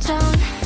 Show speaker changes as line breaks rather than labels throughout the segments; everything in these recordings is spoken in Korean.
꼭숨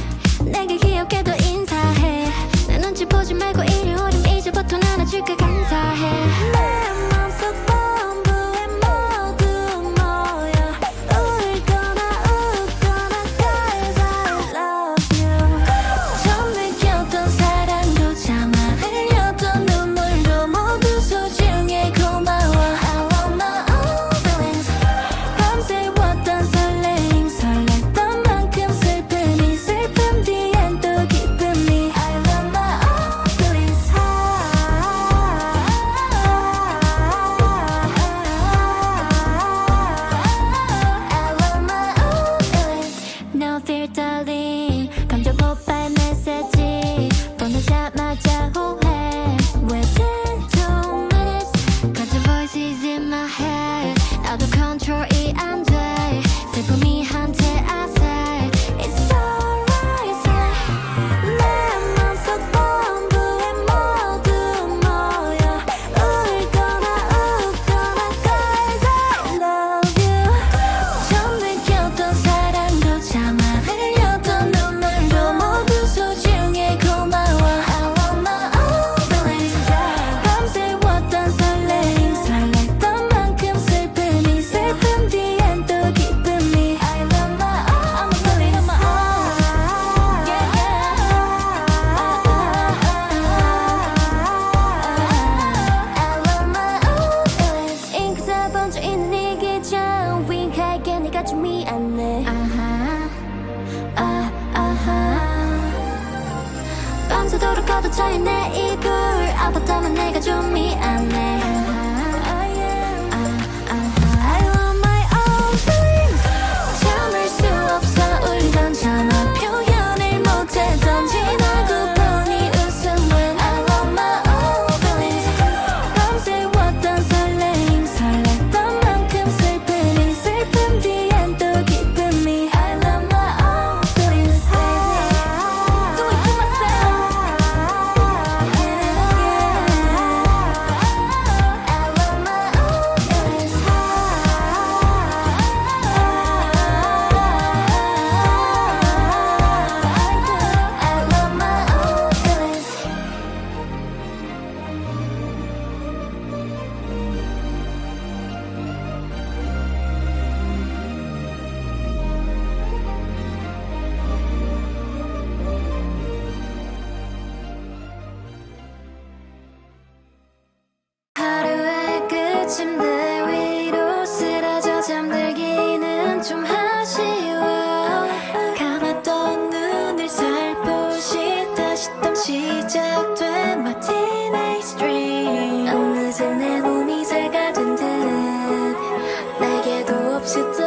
날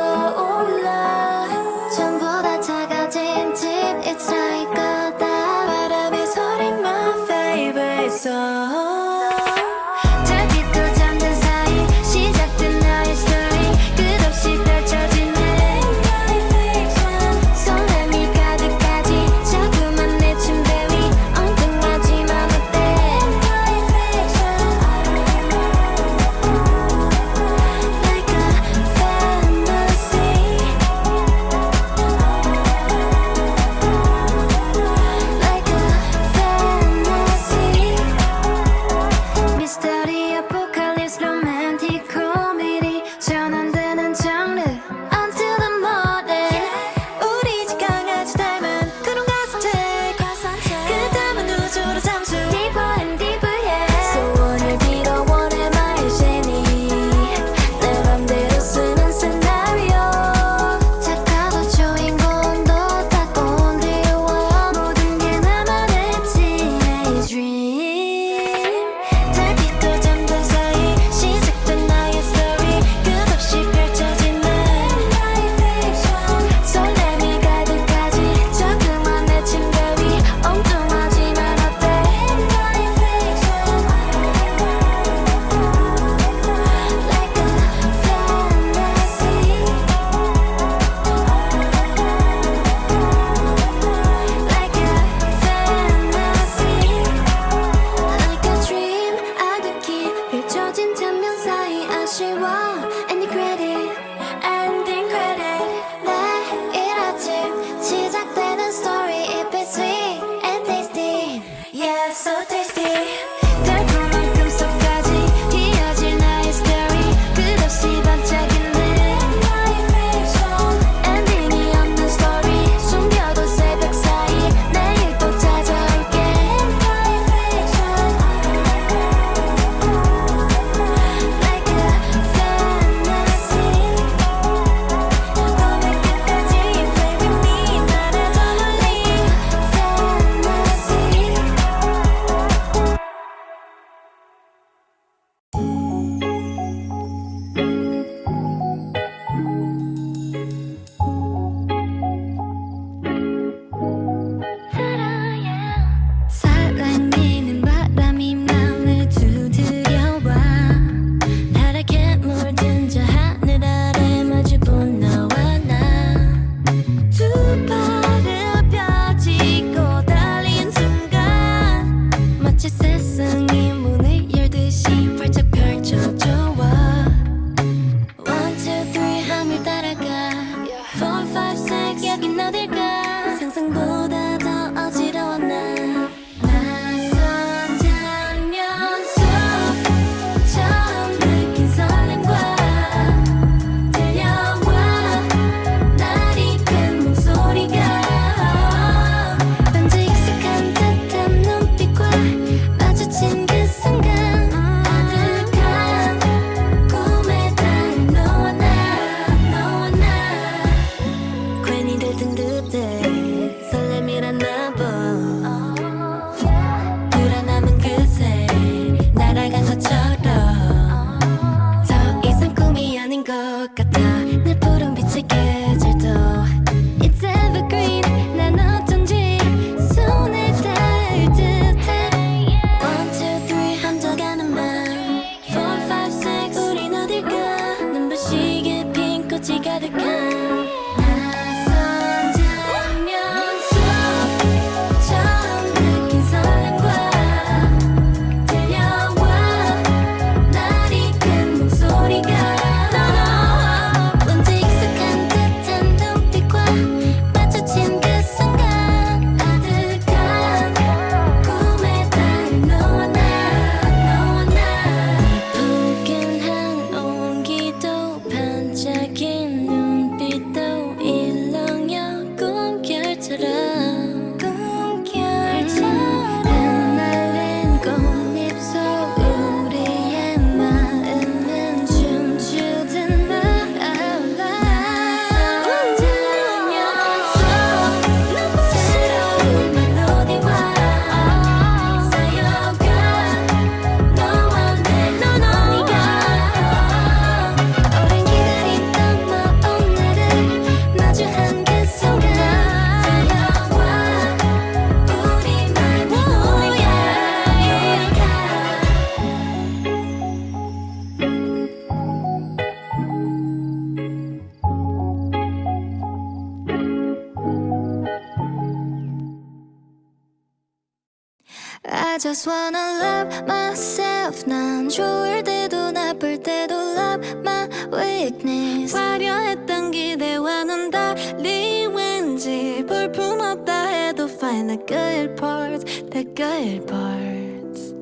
Just wanna love myself 난 좋을 때도 나쁠 때도 love my weakness 화려했던 기대와는 달리 왠지 볼품없다 해도 find the good parts the good parts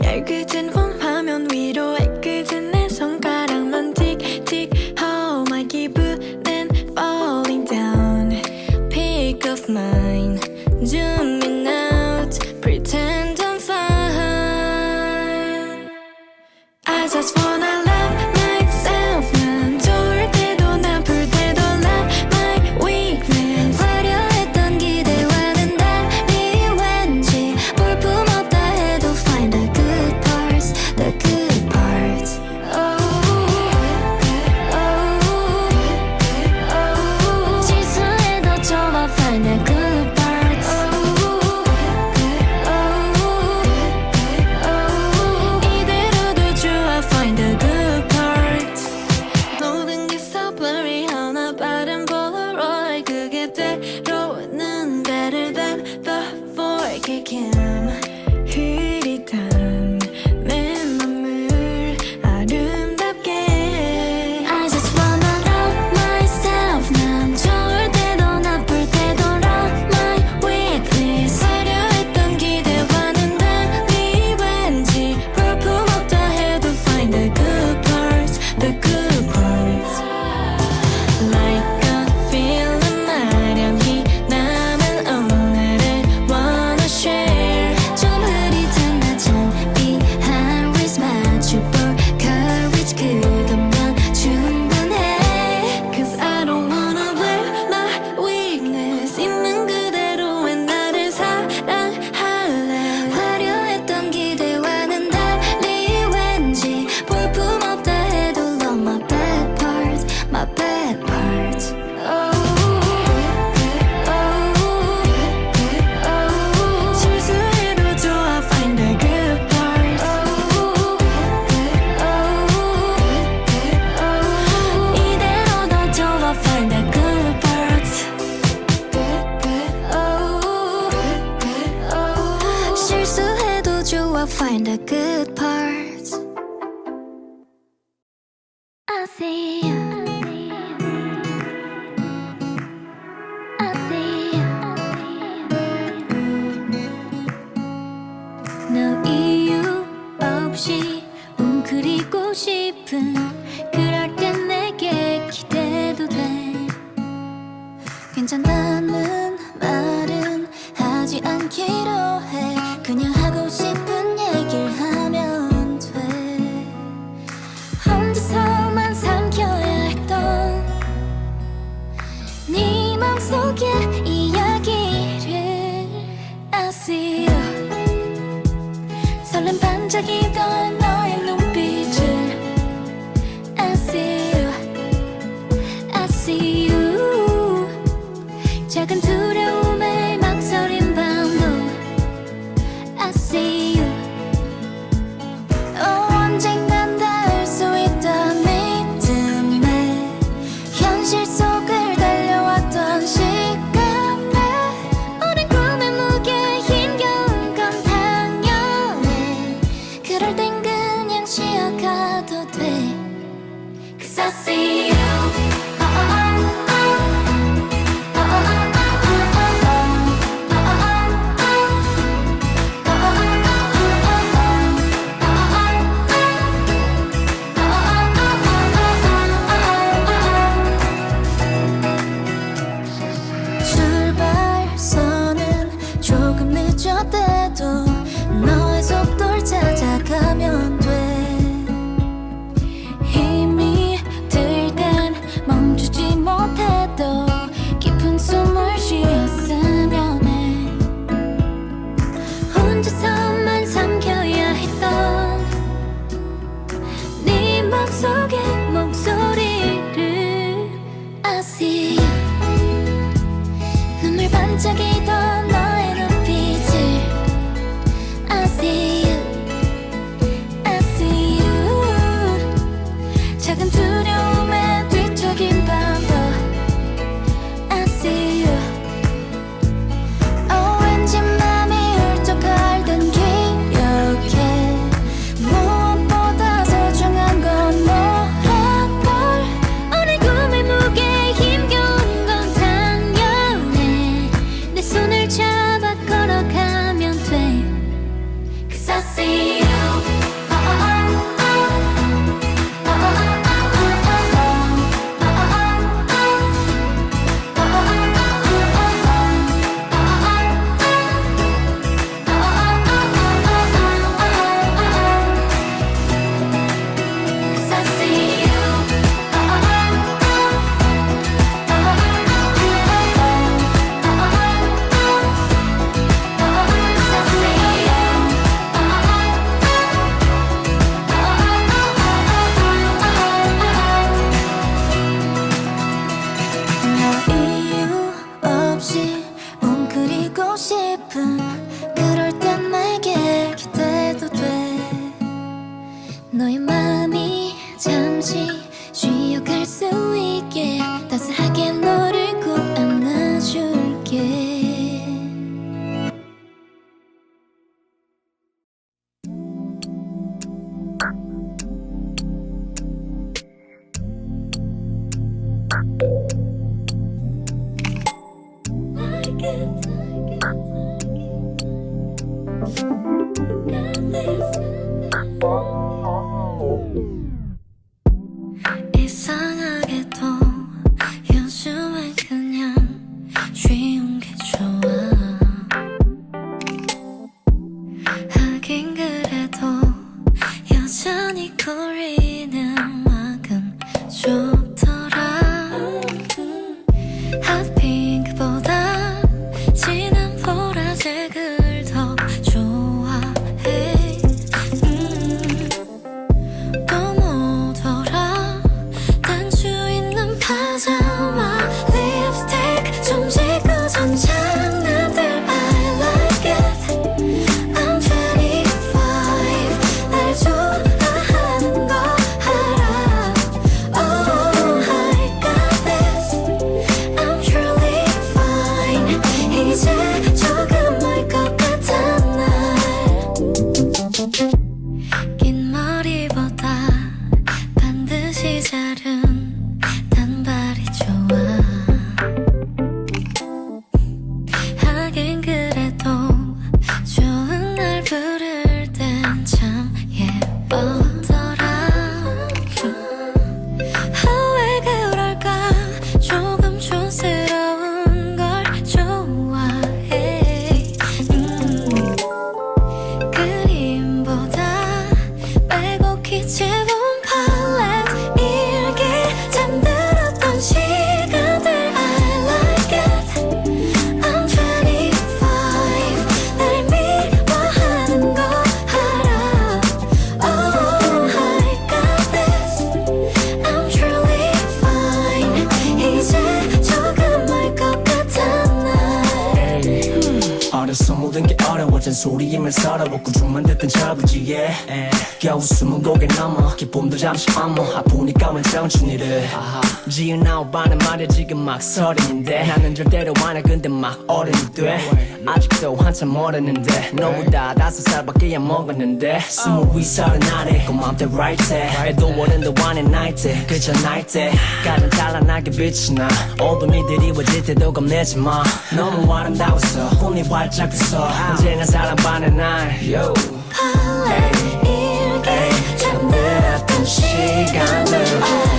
얇게 진 good parts. I see. No 이유 없이 웅크리고 싶은 그럴 땐 내게 기대도 돼
괜찮다는 말은 하지 않기로 해
반짝이던 너의 눈빛을. I see you, I see you. 작은 두
너의 마음이 잠시
숨은 고개 넘어. 기쁨도 잠시 안무 아프니까 웬 청춘이래 지은 아홉 반에 말야 지금 막 서른인데. 나는 절대로 안해 근데 막 어른이 돼 네, 네. 아직도 한참 멀었는데. 네. 너보다 다섯 살밖에 안 먹었는데. 스물위 서른 아래 고맘때 그 right 때 애도 원인데 one and night 때 그저 night 때 가장 찬란하게 빛이 나. 어둠이 드리워질 때도 겁내지 마. 너무 아름다웠어 꿈이 활짝 폈어. 아. 언제나 사랑
반의 날. 都干惯了。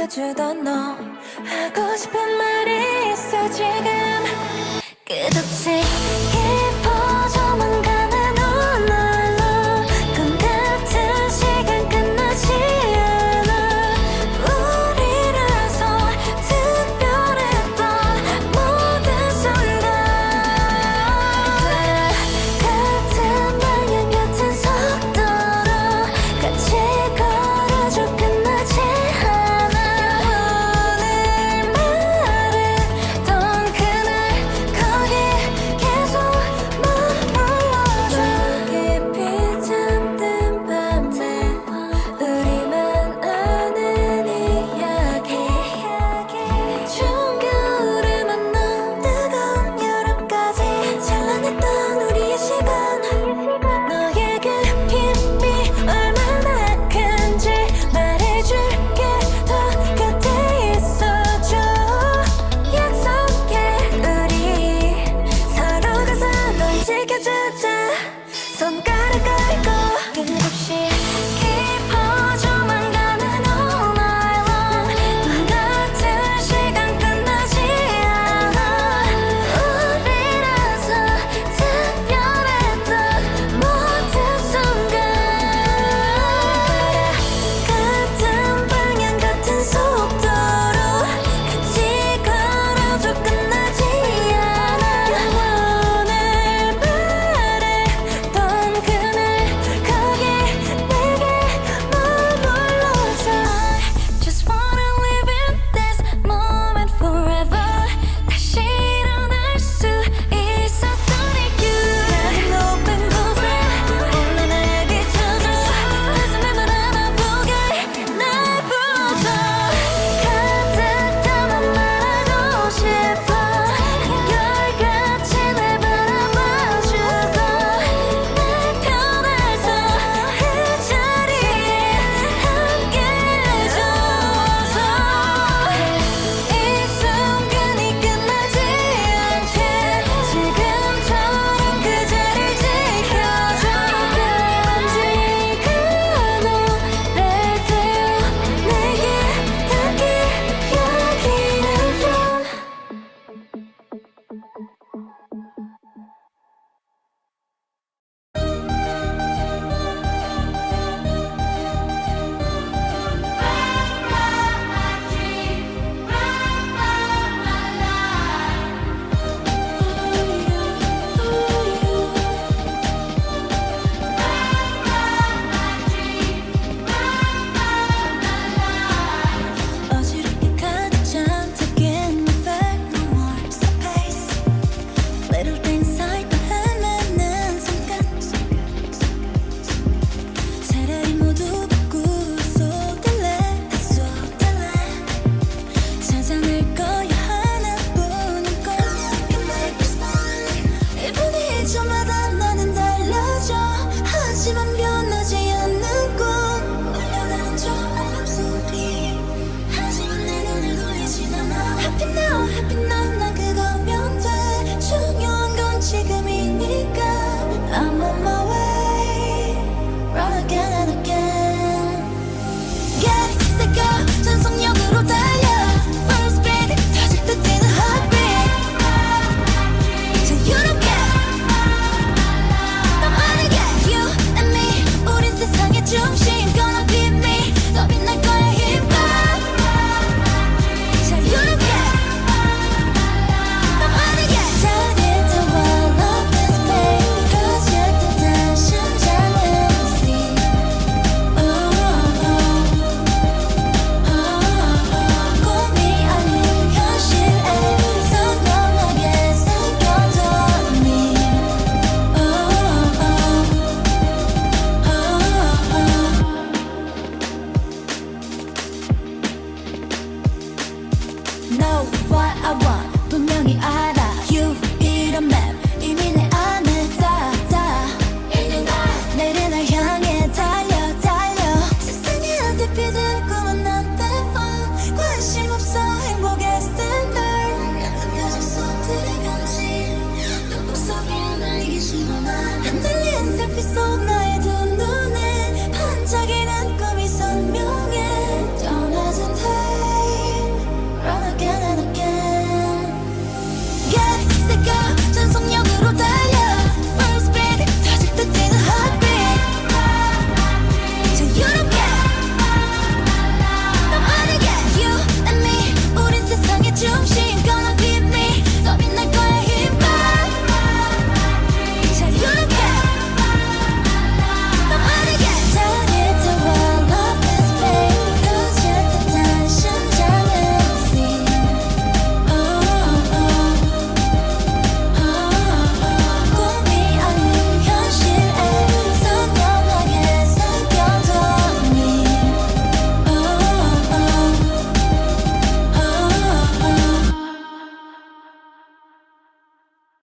아껴주던 너. 하고